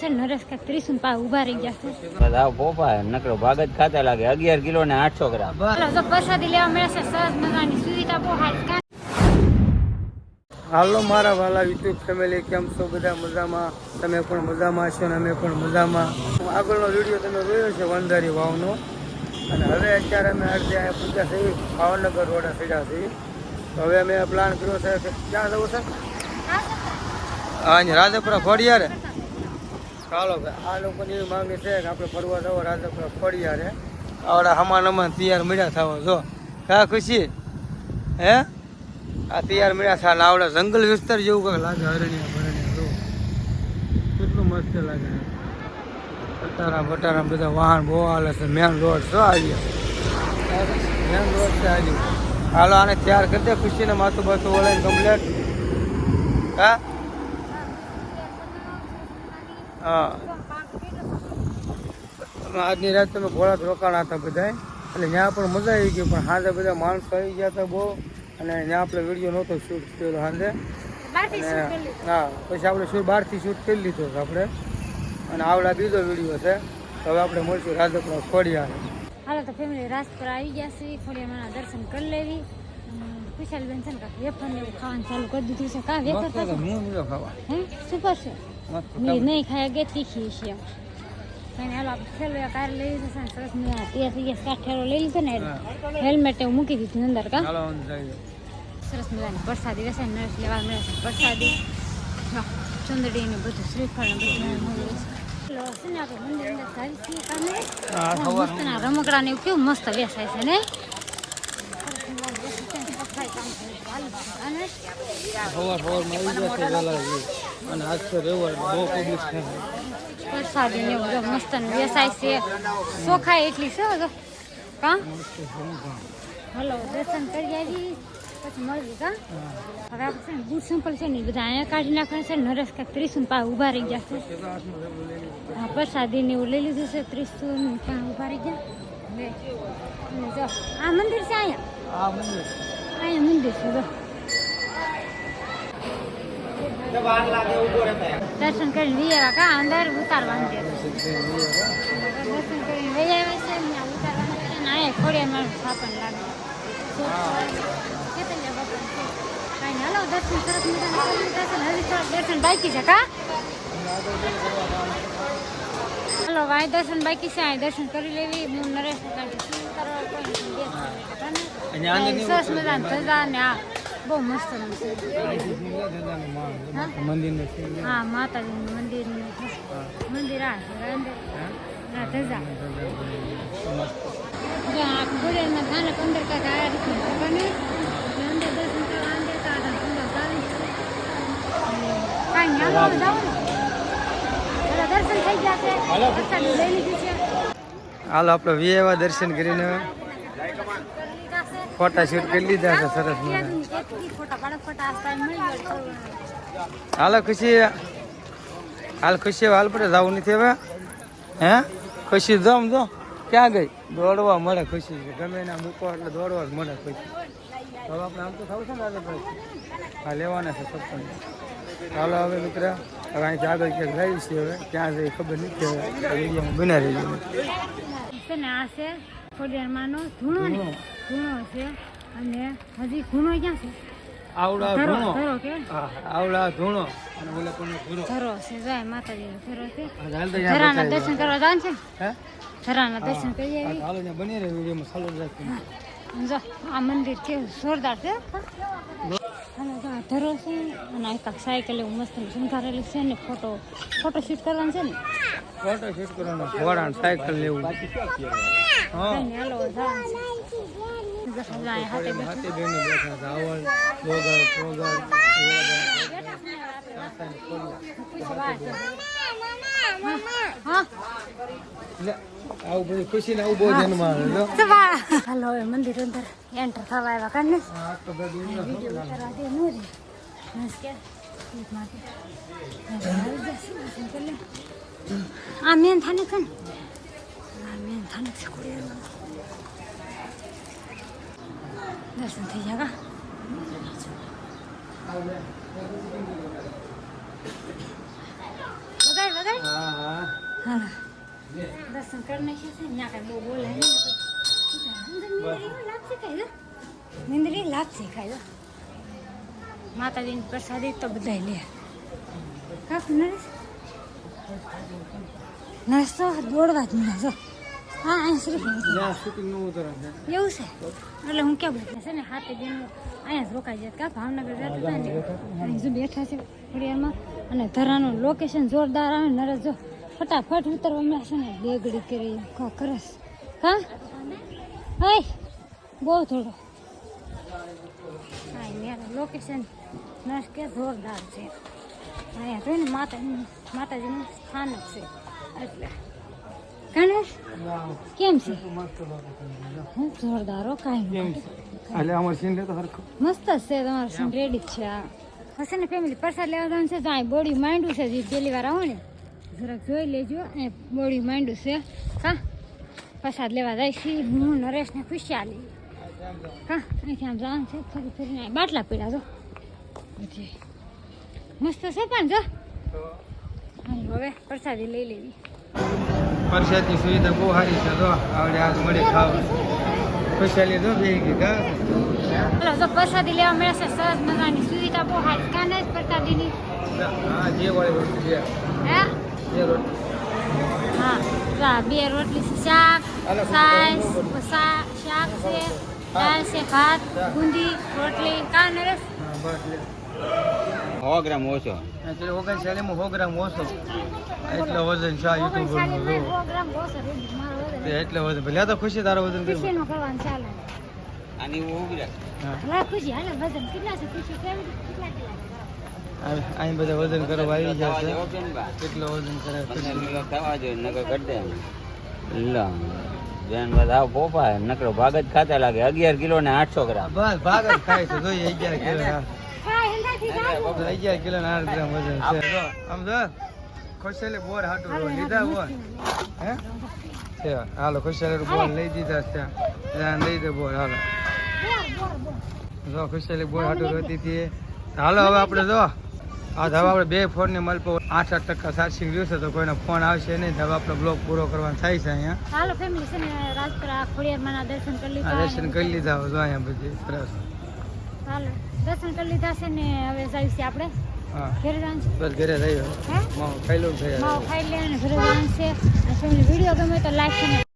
છે નરેશ કાંઈક ત્રીસ પા ઊભા રહી ગયા છે. બધા પોપા નકરો ભાગ ખાતા લાગે. અગિયાર કિલો ને આઠસો ગ્રામ. જો પ્રસાદી લેવા મળે સરસ મજાની સુવિધા બહુ હાલો મારા વાલા યુટ્યુબ ફેમિલી કેમ છો? બધા મજામાં? તમે પણ મજામાં છો ને અમે પણ મજામાં. આગળનો વીડિયો તમે જોયો છે વંદારી વાવનો. અને હવે અત્યારે અમે અડધે અહીંયા પૂજા થઈ ભાવનગર રોડા સીધા થઈ તો હવે અમે પ્લાન કર્યો છે કે ક્યાં જવું છે? હા અહીંયા ફોડિયા ચાલો ભાઈ આ લોકોની એવી માંગણી છે કે આપણે ફરવા જવો રાજપુરા ફળિયારે આવડા હમાન હમાન તૈયાર મળ્યા થાવ જો. કા ખુશી? હે? આ તૈયાર મળ્યા છે આવડે જંગલ વિસ્તાર જેવું કંઈક લાગે હરણિયા ભરણિયા, જો. કેટલું મસ્ત લાગે. અટારા બટારા બધા વાહન બહુ હાલે છે, મેન રોડ શું આવી મેન રોડ છે આજે હાલો, આને તૈયાર કરી દે ખુશીને માથું બાથું ઓલાઈને કમ્પ્લેટ હા હા. આજની રાત તમે ઘોડા રોકાણા હતા બધા એટલે ત્યાં પણ મજા આવી ગઈ પણ સાંજે બધા માણસો આવી ગયા હતા બહુ. અને ત્યાં આપણે વીડિયો નહોતો શૂટ થયેલો સાંજે હા પછી આપણે શૂટ બહારથી શૂટ કરી લીધો છે આપણે. અને આવડા બીજો વીડિયો છે. તો હવે આપણે મળશું રાજપુરા ખોડિયા હાલો તો ફેમિલી રાજપુરા આવી ગયા છે. ખોડિયામાના દર્શન કરી લેવી. ખુશાલબેન છે ને વેફર ને એવું ખાવાનું ચાલુ કરી દીધું છે. કાં વેફર ખાવા. હે? સુપર છે મસ્ત મેં નહીં ખાયા ગયા તીખી છે કાર લઈ લીધો છે ને સરસ મજા તૈયાર થઈ લઈ લીધો ને હેલ્મેટ એવું મૂકી દીધું અંદર કાં સરસ મજાની પ્રસાદી રહેશે ને લેવા મળે છે પ્રસાદી ચંદડી ને બધું શ્રીફળ ને બધું મળી છે કાં રમકડા ને એવું કેવું મસ્ત વેચાય છે ને કાં? સવાર આવી. અને આજ તો રવિવાર બહુ પબ્લિક છે. પ્રસાદી ને બધો મસ્તનું વેચાય છે. ચોખાય એટલી છે જો. કાં હલો દર્શન કરી આવી. પછી મળવી કા હવે આપણે છે ને બૂટ સંપલ છે ને બધા અહીંયા કાઢી નાખવાના છે. નરેશ કાંઈક ત્રીસું પા ઊભા રહી ગયા. છે હા પ્રસાદી ને એવું લઈ લીધું છે. ત્રીસું ત્યાં ઊભા રહી ગયા. જો આ મંદિર છે અહીંયા? આ મંદિર. અહીંયા મંદિર છે દર્શન કરીને વી આવ્યા કા? અંદર ઉતારવાનું છે દર્શન કરીને આવ્યા છે. ઉતારવાનું છે ને લાગે કાંઈ હાલો દર્શન સરસ મજાના કરી લીધા છે. ને હજી થોડાક દર્શન બાકી છે કા? હાલો વાય દર્શન બાકી છે. દર્શન કરી લેવી. હું નરેશ સરસ મજાની થતા ને આ બહુ મસ્ત? મંદિર હા? માતાજીનું મંદિર મંદિર આ છે અંદર આ ધજા. જો આ ખોડિયારમાં થાનક અંદર કાંઈક આ રીતનું છે બને અંદર દર્શન કરવા અંદર તો આ સુંદર કાંઈ નહીં, હાલો આપણે વી દર્શન કરીને ફોટા શૂટ કરી લીધા છે સરસ મજા હાલો ખુશી. હાલ ખુશી હાલ પડે જવું નથી હવે. હે? ખુશી જમ જો ક્યાં ગઈ? દોડવા મળે ખુશી. છે ગમે એના મૂકો એટલે દોડવા જ મળે ખુશી. હવે આપણે આમ તો થવું છે ને ભાઈ હા લેવાના છે સત્સંગ. ચાલો હવે મિત્ર હવે અહીંથી આગળ ક્યાંક જઈએ છીએ હવે. ક્યાં જઈએ ખબર નથી હવે. વિડીયોમાં બના રહી છે ને આ છે થોડી ધૂણો ને. ધૂણો છે અને હજી ખૂણો ક્યાં છે? આવડા ધૂણો. ધરો આવડા ધૂણો. અને ઓલે પણ ધૂણો ધરો છે જાય માતાજી ધરો છે. હાલ ધરાના દર્શન કરવા જાન છે? હે? ધરાના દર્શન કરી આવી હાલો ને બની રહ્યું છે મસાલો રાખી જો આ મંદિર છે જોરદાર છે. અને જો આ ધરો છે અને આ કાક સાયકલ એવું મસ્ત શણગારેલી છે ને ફોટો ફોટો શૂટ કરવાનું છે ને? ફોટો શૂટ કરવાનો ઘોડા સાયકલ લેવું હા હાલો જાન છે આવું બધું ખુશી ને આવું બહુ ધ્યાનમાં આવે જો હાલો હવે મંદિર અંદર એન્ટર થવા આવ્યા કાને આ મેન થાને છે ને આ મેન થાને છે ખોડિયારમાં. દર્શન થઈ જાય વગાડ વગાડ હા હા દર્શન કરી નાખ્યા છે ત્યાં કાંઈ બહુ બોલાય નહીં નિંદરી લાગશે ખાઈ નિંદરી લાગશે ખાઈ માતાજીની પ્રસાદી તો બધા લે કાક નરેશ નરેશ તો દોડવા જ મળે જો હા. શ્રી શૂટિંગનું એવું છે? એટલે હું ક્યાં બોલતા છે ને? હાથે બેન અહીંયા રોકાઈ જાય કા ભાવનગર જતા હતા ને? અહીં જો બેઠા છે ખોડિયારમાં અને ધરાનું લોકેશન જોરદાર આવે નરેશ જો ફટાફટ ઉતરવા મળે છે ને. બેગડી કરી કા કરસ? હા હાય બહુ થોડો. હા મેરા લોકેશન નરેશ કે જોરદાર છે. અહીંયા જોઈને માતા માતાજીનું સ્થાનક છે. એટલે ગણેશ? કેમ છે? હું જોરદાર કાંઈ કેમ છે? એટલે અમારે સીન લેતો હરખો મસ્ત છે તમારું સીન રેડી છે. આ હશે ને ફેમિલી પ્રસાદ લેવા જવાનું છે તો અહીં બોડી માંડું છે જે પહેલી વાર આવો ને. જરાક જોઈ લેજો અહીં બોડી માંડું છે. હા પ્રસાદ લેવા જાય છે. હું નરેશ ને ખુશાલી હા અહીંથી આમ જવાનું છે ફરી ફરીને બાટલા પીડા જો. મસ્ત છે પણ જો. હવે પ્રસાદી લઈ લેવી. પરસાદની સુવિધા બહુ સારી છે. તો આવડે આજ મળે ખાવ. ખુશાલી તો બે કા જો પ્રસાદી લેવા મળે છે સરસ મજાની સુવિધા બહુ સારી. કાને જ પ્રસાદીની? હા જે વાળી રોટલી છે. હે? જે રોટલી. હા બે રોટલી છે. શાક સાઈસ શાક છે દાળ છે ભાત બુંદી રોટલી. કા રસ? બસ લે. સો ગ્રામ ઓછો. એટલે ઓગણચાલીસમાં સો ગ્રામ ઓછો. એટલો વજન છે યુટ્યુબ ઓગણચાલીસ સો ગ્રામ ઓછો રેડી મારો વજન. એટલે વજન. ભલે તો ખુશી તારો વજન કર્યું. ખુશીનું કરવાનું ચાલે. આની હા. હા ખુશી હાલે વજન. કેટલા છે ખુશી? કેટલા અહીં બધા વજન કરવા આવી? કેટલો વજન કરે થવા જોઈએ નકર કરી દે લો. બેન આવ પોપા નકરો ભાગ જ ખાતા લાગે. અગિયાર કિલો ને આઠસો ગ્રામ. બસ ભાગ જ ખાય છે. જોઈએ અગિયાર કિલો. ના હા હેંડાથી જાગો. અગિયાર કિલો ને આઠ ગ્રામ વજન છે આમ જો ખુશેલી બોર હાટું લીધા હાલો, બોર હે છે હાલો ખુશેલી બોર લઈ દીધા છે લઈ દે બોર હાલો. જો ખુશેલી બોર હાટું રહેતી હતી હાલો હવે આપણે જો આ હવે આપણે બે ફોન ને મલપો આઠ આઠ ટકા ચાર્જિંગ રહ્યું છે તો કોઈનો ફોન આવશે નહીં હવે આપણે બ્લોક પૂરો કરવાનો થાય છે અહીંયા હાલો ફેમિલી છે ને રાજપુરા ખોડિયારમાંના દર્શન કરી લીધા દર્શન કરી લીધા જો અહીંયા બધી સરસ હાલો દર્શન કરી લીધા છે ને હવે જઈશું છે આપણે. ઘરે જવાનું છે ઘરે રહ્યો હે? ખાઈ લઉં છે માવો ખાઈ લે અને ઘરે જવાનું છે વીડિયો ગમે તો લાઈક